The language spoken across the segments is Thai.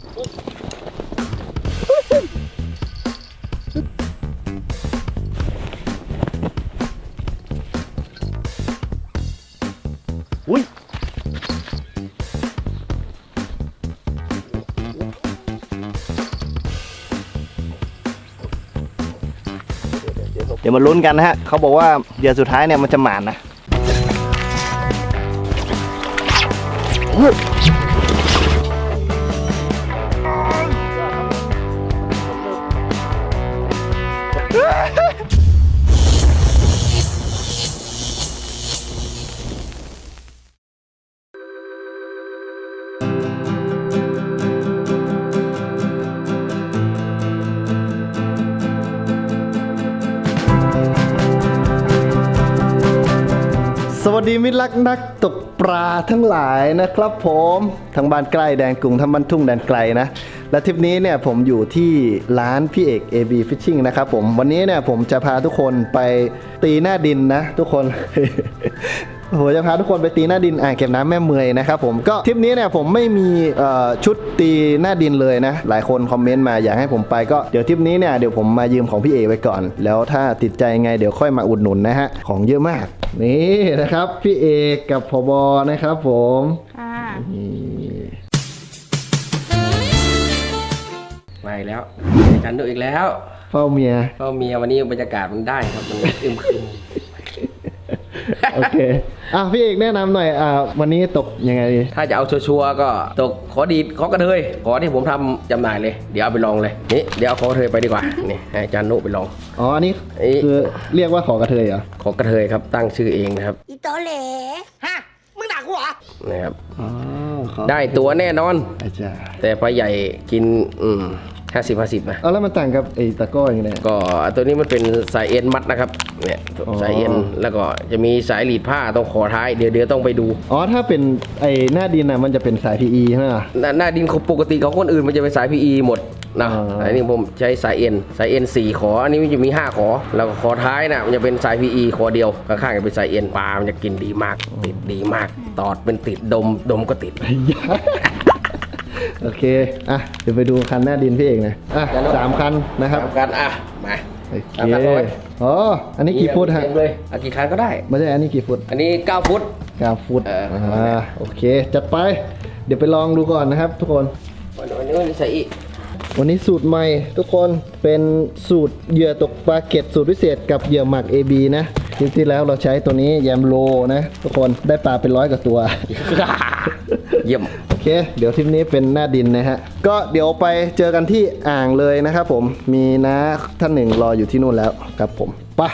อุ้ยเดี๋ยวมาลุ้นกันนะฮะ เขาบอกว่าเดือนสุดท้ายเนี่ยมันจะหมานนะ วัสดีมิตรรักนักตกปลาทั้งหลายนะครับผมทั้งบ้านใกล้แดนกรุงทั้งบ้านทุ่งแดนไกลนะ และทริปนี้เนี่ยผมอยู่ที่ร้านพี่เอก AB Fishing นะครับผมวันนี้เนี่ยผมจะพาทุกคนไปตีหน้าดินนะทุกคน ผมจะพาทุกคนไปตีหน้าดินอ่างเก็บน้ำแม่เมยนะครับผมก็ทริปนี้เนี่ยผมไม่มีเอ่อชุดตีหน้าดินเลยนะ หลายคนคอมเมนต์มาอยากให้ผมไปก็เดี๋ยวทริปนี้เนี่ยเดี๋ยวผมมายืมของพี่เอกไว้ก่อน แล้วถ้าติดใจยังไงเดี๋ยวค่อยมาอุดหนุนนะฮะของเยอะมากนี่นะครับพี่เอกกับพบนะครับผมค่ะนี่มาอีกแล้วอาจารย์ดุอีกแล้วเฝ้าเมียก็เมียวันนี้บรรยากาศมันได้ครับมันอึมครึม โอเคอะพี่เอกแนะนำหน่อยอ่าวันนี้ตกยังไงดีถ้าจะเอาชัวร์ๆก็ตกขอดีดขอกระเทยขอที่ผมทำจำหน่ายเลย เดี๋ยวเอาไปลองเลยนี่เดี๋ยวเอาขอกระเทยไปดีกว่านี่ให้อาจารย์นุไปลอง อ๋ออันนี้เอ้ยคือเรียกว่าขอกระเทยเหรอขอกระเทยครับตั้งชื่อเองนะครับอีโตเหลฮะ มึงด่ากูเหรอ นะครับ อ๋อขอได้ตัวแน่นอน อาจารย์แต่ปลาใหญ่กินอืม ห้าสิบห้าสิบนะเอาแล้วมันต่างกับไอ้ตะกร้อยังไง ก็ตัวนี้มันเป็นสายเอ็นมัดนะครับเนี่ยอ๋อ สายเอ็นแล้วก็จะมีสายหลีดผ้าตรงคอท้ายเดี๋ยวเดี๋ยวต้องไปดู อ๋อถ้าเป็นไอ้หน้าดินน่ะมันจะเป็นสาย PE ใช่ไหมล่ะ หน้าหน้าดินของปกติของคนอื่นมันจะเป็นสาย PE หมดนะอ่าอันนี้ผมใช้สายเอ็นสายเอ็นสี่ขอ อันนี้มันจะมี 5 ขอ แล้วก็ขอท้ายนะมันจะเป็นสาย PE ขอเดียวข้างๆจะเป็นสายเอ็นปลามันจะกินดีมาก ติดดีมาก ตอดเป็นติดดมดมก็ติด โอเค อะ เดี๋ยวไปดูคันหน้าดินพี่เอกนะอะเดี๋ยวนะสามคันนะครับทำกันอะ มาโอเคสามคันร้อยอ๋อ อันนี้กี่ฟุตฮะเต็มเลยอะกี่คันก็ได้ ไม่ใช่ อันนี้กี่ฟุต อันนี้9ฟุตเก้าฟุตเอออ่อ่า โอเค จัดไป เดี๋ยวไปลองดูก่อนนะครับทุกคนวันนี้วันนี้ใส่อีกวันนี้สูตรใหม่ทุกคนเป็นสูตรเหยื่อตกปลาเก็ดสูตรพิเศษกับเหยื่อหมัก AB นะ คลิปที่แล้วเราใช้ตัวนี้แยมโลนะทุกคนได้ปลาเป็นร้อยกว่าตัว เยี่ยม โอเค เดี๋ยวทริปนี้เป็นหน้าดินนะฮะ ก็เดี๋ยวไปเจอกันที่อ่างเลยนะครับผมมีน้าท่านหนึ่งรออยู่ที่นู่นแล้วครับผมไปะ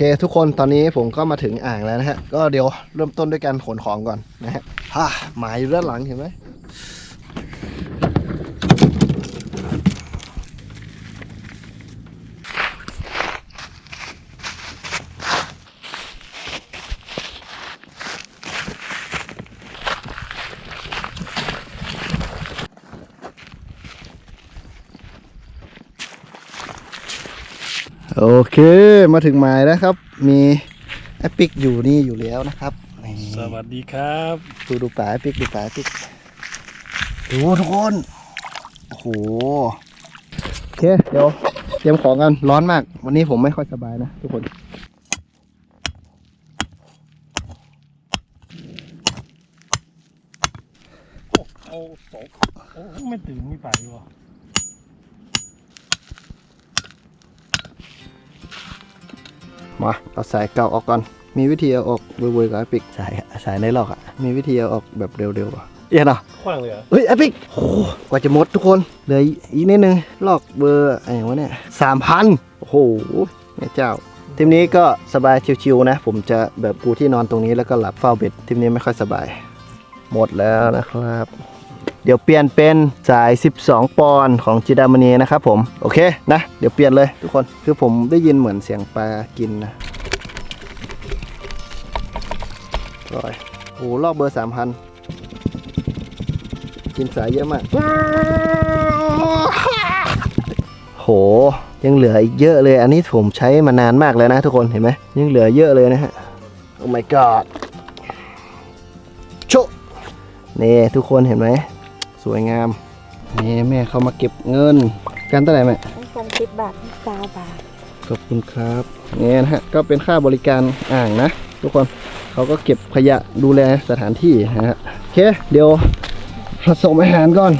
เคทุกคนตอนนี้ผมก็มาถึงอ่างแล้วนะฮะ ก็เดี๋ยวเริ่มต้นด้วยการขนของก่อนนะฮะฮ่าหมายอยู่ด้านหลังเห็นไหม โอเคมาถึงหมายแล้วครับ มีแอปปิกอยู่นี่อยู่แล้วนะครับนี่สวัสดีครับดูดูป่าแอปปิกดูป่าแอปปิกดูทุกคนโอ้โหโอเคเดี๋ยวเตรียมของกันร้อนมาก วันนี้ผมไม่ค่อยสบายนะทุกคนเอาสองโอ้ไม่ตื่นไม่ไปวะ มาเอาสายเก่าออกก่อน มีวิธีเอาออกเวอร์ๆกับแอปปิกสายสายในลอกอะ มีวิธีเอาออกแบบเร็วๆป่ะเอียนอะขว้างเลยเหรอเฮ้ยแอปปิกโอ้โหกว่าจะหมดทุกคนเหลืออีกนิดนึงลอกเบอร์อะไรวะเนี่ยสามพันโอ้โหแม่เจ้าทีมนี้ก็สบายชิวๆนะ ผมจะแบบปูที่นอนตรงนี้แล้วก็หลับเฝ้าเบ็ดทีมนี้ไม่ค่อยสบาย หมดแล้วนะครับเดี๋ยวเปลี่ยนเป็นสาย 12 ปอนด์ของจิดามณีนะครับผม โอเคนะ เดี๋ยวเปลี่ยนเลยทุกคน คือผมได้ยินเหมือนเสียงปลากินนะร้อยโอ้โหลอกเบอร์ 3,000 กินสายเยอะมาก โห ยังเหลืออีกเยอะเลย อันนี้ผมใช้มานานมากแล้วนะทุกคน เห็นไหม ยังเหลือเยอะเลยนะฮะ โอ้ my god ชะนี่ทุกคนเห็นไหม วยงามนี่แม่เขามาเก็บเงิน กันเท่าไหร่แม่สามสิบบาทสามบาทขอบคุณครับนี่นะฮะก็เป็นค่าบริการอ่างนะ ทุกคนเขาก็เก็บขยะดูแลสถานที่นะฮะโอเคเดี๋ยวผสมอาหารก่อน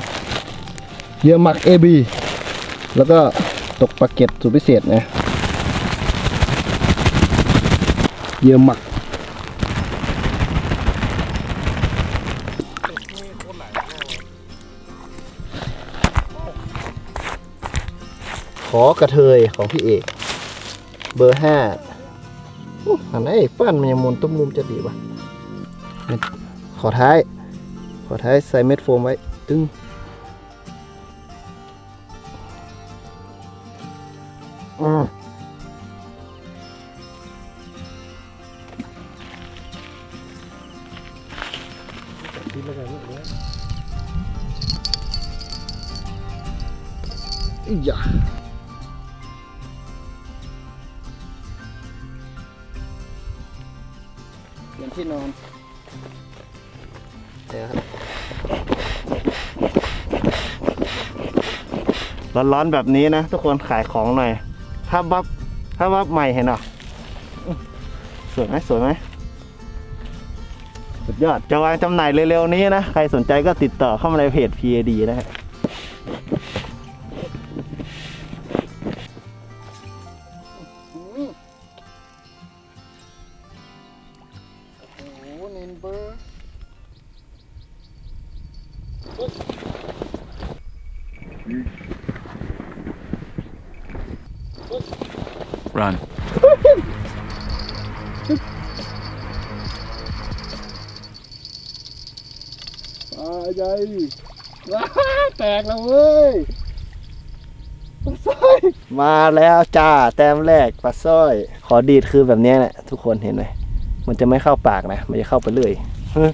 เยอะหมัก AB แล้วก็ตกปลาเก็ตสูตรพิเศษนะเยอะหมัก ขอกระเทยของพี่เอก เบอร์ห้าอันไหนปั้นมันยังมนต้มลุมจะดีวะขอท้าย ขอท้ายใส่เม็ดโฟมไว้ ตึงอืมอีห ที่นอนเดี๋ยวครับร้อนๆแบบนี้นะ ทุกคนขายของหน่อย ถ้าบับถ้าบับใหม่เห็นหรออื้อสวยไหมสวยไหมสุดยอดจะวางจำหน่ายเร็วๆนี้นะ ใครสนใจก็ติดต่อเข้ามาในเพจ PAD นะฮะ ปลาใหญ่ว้าแตกแล้วเว้ยปลาสร้อยมาแล้วจ้าแต้มแรกปลาสร้อย ขอดีดคือแบบเนี้ยแหละทุกคนเห็นไหมมันจะไม่เข้าปากนะมันจะเข้าไปเรื่อยเฮ้อ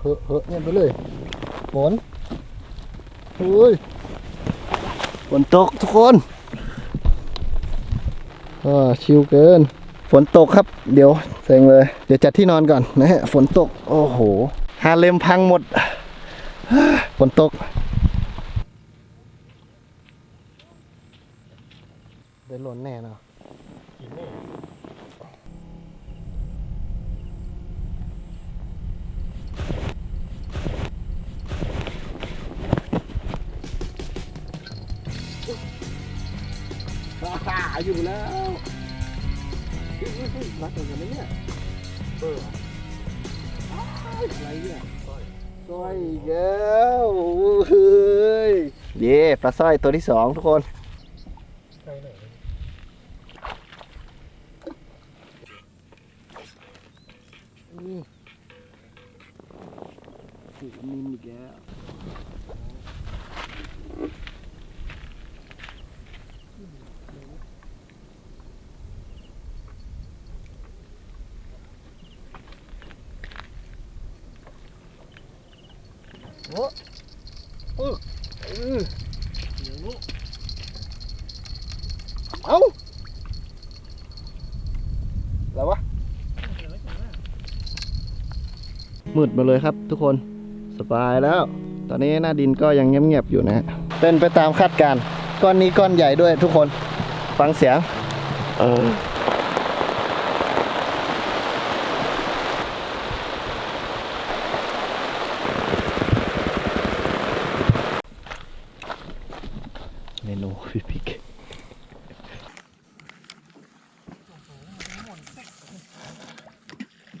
เฮ้อเฮ้อเนี่ยไปเลยฝนเฮ้ยฝนตกทุกคน อ่าชิวเกิน ฝนตกครับ เดี๋ยวเซ็งเลย เดี๋ยวจัดที่นอนก่อนนะฮะ ฝนตก โอ้โห ฮาเลมพังหมด ฝนตก ได้หล่นแน่เนาะ อยู่แล้วรักกันไหมเนี่ยเอออะไรเนี่ยสร้อยอีกแล้วเฮ้ยเย่ปลาสร้อยตัวที่สองทุกคนนินอีกแล้ว โอ้เออเออเดี๋ยวลูกเอาแล้ววะ มืดมาเลยครับทุกคนสบายแล้ว ตอนนี้หน้าดินก็ยังเงียบๆอยู่นะฮะเป็นไปตามคาดการณ์ก้อนนี้ก้อนใหญ่ด้วยทุกคน ฟังเสียง เออ เมนูพิพิก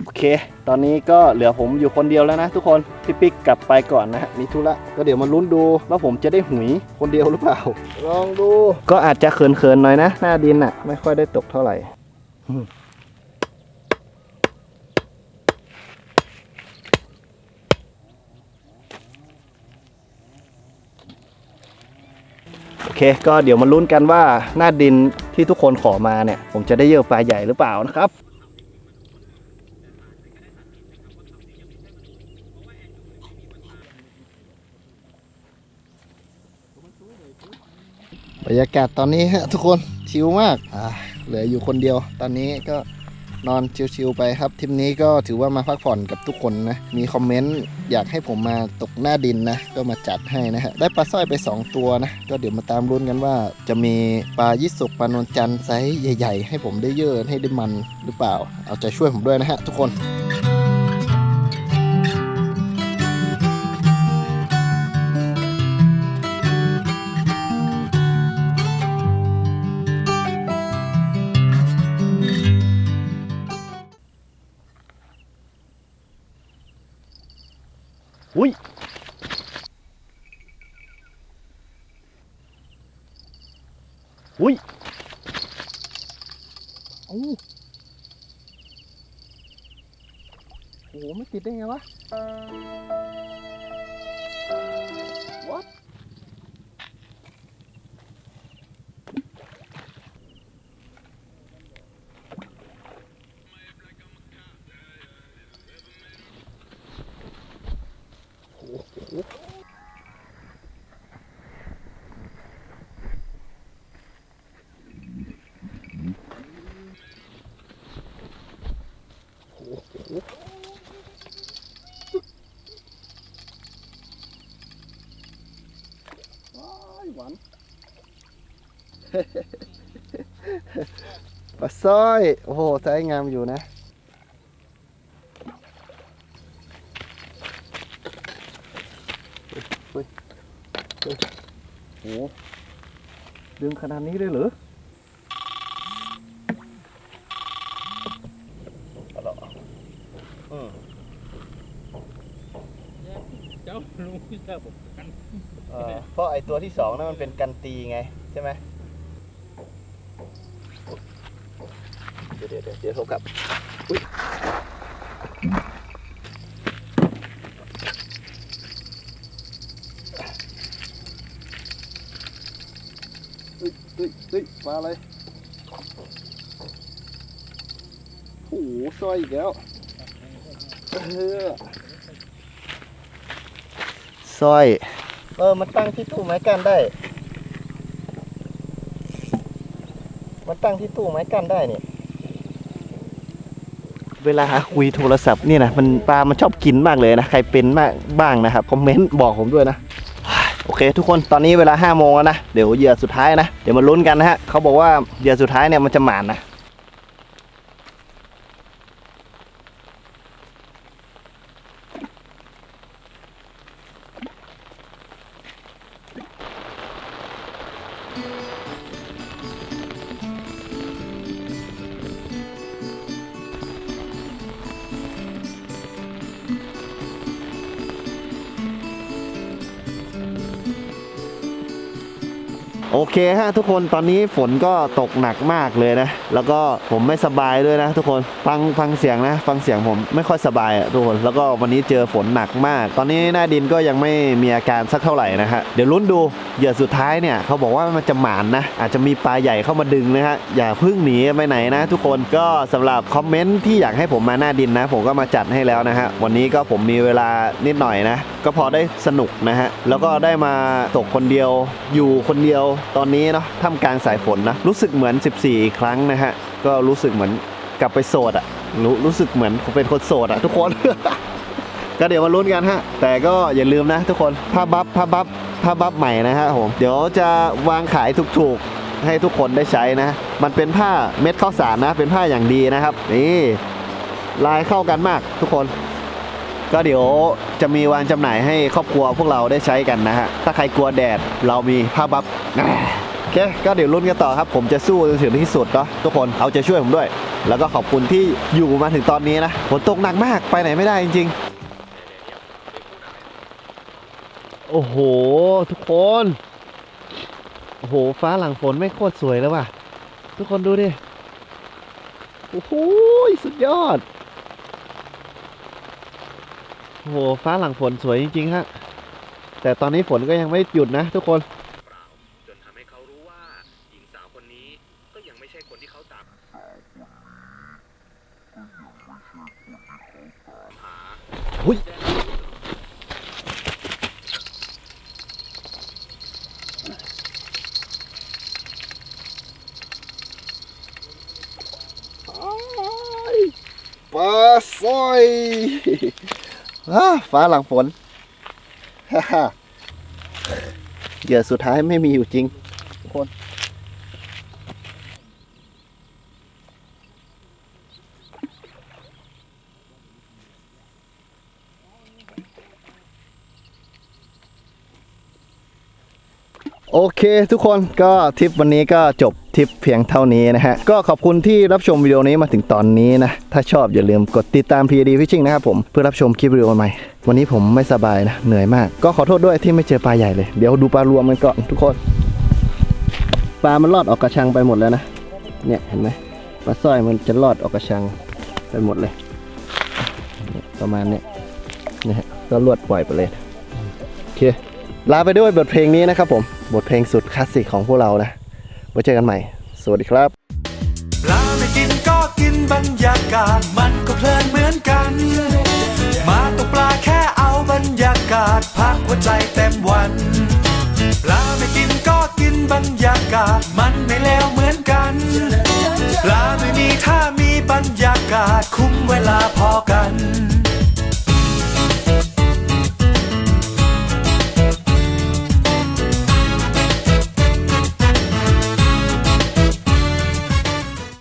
โอเค ตอนนี้ก็เหลือผมอยู่คนเดียวแล้วนะทุกคน พี่ปิ๊กกลับไปก่อนนะฮะ มีธุระ ก็เดี๋ยวมาลุ้นดูว่าผมจะได้หุยคนเดียวหรือเปล่า ลองดู ก็อาจจะเขินๆหน่อยนะ หน้าดินอะ ไม่ค่อยได้ตกเท่าไหร่ เคก็เดี๋ยวมาลุ้นกันว่าหน้าดินที่ทุกคนขอมาเนี่ย ผมจะได้เยอะปลาใหญ่หรือเปล่านะครับบรรยากาศตอนนี้ฮะทุกคนชิลมากอ่าเหลืออยู่คนเดียว ตอนนี้ก็ นอนชิวๆไปครับทริปนี้ก็ถือว่ามาพักผ่อนกับทุกคนนะ มีคอมเมนต์อยากให้ผมมาตกหน้าดินนะ ก็มาจัดให้นะฮะได้ปลาสร้อยไป 2 ตัวนะ ก็เดี๋ยวมาตามรุ้นกันว่า จะมีปลายี่สกปลานวลจันทร์ไซส์ใหญ่ ๆ ให้ผมได้เยอะให้ได้มันหรือเปล่า เอาใจช่วยผมด้วยนะฮะทุกคน อุ้ยโอ้โหไม่ติดได้ไงวะ ปลาสร้อย โอ้โหไซส์งามอยู่นะเฮ้ยเฮ้ยโหดึงขนาดนี้เลยเหรอเจ้าลุงเจ้าผมกันเออเพราะไอตัวที่สองนั่นมันเป็นกันตีไง ใช่ไหม เดี๋ยวเดี๋ยวเดี๋ยวเดี๋ยวโทรกลับอุ๊ยเฮ้ยเฮ้ยเฮ้ยมาเลยโอ้โหซอยอีกแล้วเออซอย เออ มันตั้งที่ตู้ไม้กันได้ มันตั้งที่ตู้ไม้กันได้เนี่ย เวลาคุยโทรศัพท์นี่นะมันปลา มันชอบกินมากเลยนะ ใครเป็นมากบ้างนะครับ คอมเมนต์บอกผมด้วยนะ โอเค ทุกคน ตอนนี้เวลา5โมงแล้วนะ เดี๋ยวเหยื่อสุดท้ายนะ เดี๋ยวมาลุ้นกันนะฮะ เขาบอกว่าเหยื่อสุดท้ายเนี่ยมันจะหมานนะ โอเคฮะทุกคนตอนนี้ฝนก็ตกหนักมากเลยนะ แล้วก็ผมไม่สบายด้วยนะ ทุกคนฟังฟังเสียงนะ ฟังเสียงผมไม่ค่อยสบายอะทุกคนแล้วก็วันนี้เจอฝนหนักมาก ตอนนี้หน้าดินก็ยังไม่มีอาการสักเท่าไหร่นะฮะเดี๋ยวลุ้นดูเหยื่อสุดท้ายเนี่ยเขาบอกว่ามันจะหมานนะ อาจจะมีปลาใหญ่เข้ามาดึงนะฮะอย่าเพึ่งหนีไปไหนนะ ทุกคนก็สำหรับคอมเมนต์ที่อยากให้ผมมาหน้าดินนะ ผมก็มาจัดให้แล้วนะฮะวันนี้ก็ผมมีเวลานิดหน่อยนะ ก็พอได้สนุกนะฮะแล้วก็ได้มาตกคนเดียวอยู่คนเดียวตอนนี้เนาะท่ามกลางสายฝนนะ รู้สึกเหมือน 14 อีกครั้งนะฮะ ก็รู้สึกเหมือนกลับไปโสดอะรู้รู้สึกเหมือนผมเป็นคนโสดอะทุกคน ก็เดี๋ยวมาลุ้นกันฮะ แต่ก็อย่าลืมนะ ทุกคนผ้าบัฟผ้าบัฟผ้าบัฟใหม่นะฮะผมเดี๋ยวจะวางขายถูกๆให้ทุกคนได้ใช้นะ มันเป็นผ้าเม็ดข้าวสารนะ เป็นผ้าอย่างดีนะครับ นี่ลายเข้ากันมากทุกคนก็เดี๋ยวจะมีวางจำหน่ายให้ครอบครัวพวกเราได้ใช้กันนะฮะ ถ้าใครกลัวแดดเรามีผ้าบัฟ โอเคก็เดี๋ยวลุ้นกันต่อครับ ผมจะสู้จนถึงที่สุดเนาะทุกคนเอาใจช่วยผมด้วย แล้วก็ขอบคุณที่อยู่มาถึงตอนนี้นะฝนตกหนักมากไปไหนไม่ได้จริงๆ โอ้โห ทุกคน โอ้โห ฟ้าหลังฝนไม่โคตรสวยแล้วว่ะ ทุกคนดูดิ โอ้โหสุดยอด โอ้โห ฟ้าหลังฝนสวยจริงๆฮะแต่ตอนนี้ฝนก็ยังไม่หยุดนะทุกคน จนทำให้เขารู้ว่าหญิงสาวคนนี้ก็ยังไม่ใช่คนที่เขาตาม หุ้ย ฟอยฟ้าหลังฝนเหยื่อสุดท้ายไม่มีอยู่จริงทุกคน โอเคทุกคนก็ทริปวันนี้ก็จบทริปเพียงเท่านี้นะฮะ ก็ขอบคุณที่รับชมวิดีโอนี้มาถึงตอนนี้นะ ถ้าชอบอย่าลืมกดติดตาม PAD Fishing นะครับผม เพื่อรับชมคลิปวิดีโอใหม่ วันนี้ผมไม่สบายนะ เหนื่อยมาก ก็ขอโทษด้วยที่ไม่เจอปลาใหญ่เลย เดี๋ยวดูปลารวมกันก่อนทุกคน ปลามันรอดออกกระชังไปหมดแล้วนะ เนี่ยเห็นไหมปลาสร้อยมันจะรอดออกกระชังไปหมดเลยเนี่ยประมาณเนี้ยนะฮะก็ลวดปล่อยไปเลย โอเค ลาไปด้วยบทเพลงนี้นะครับผม บทเพลงสุดคลาสสิกของพวกเรานะไว้เจอกันใหม่ สวัสดีครับปลาไม่กินก็กินบรรยากาศมันก็เพลินเหมือนกัน มาตกปลาแค่เอาบรรยากาศพักหัวใจเต็มวันปลาไม่กินก็กินบรรยากาศมันไม่เลวเหมือนกันปลาไม่มีถ้ามีบรรยากาศคุ้มเวลาพอกัน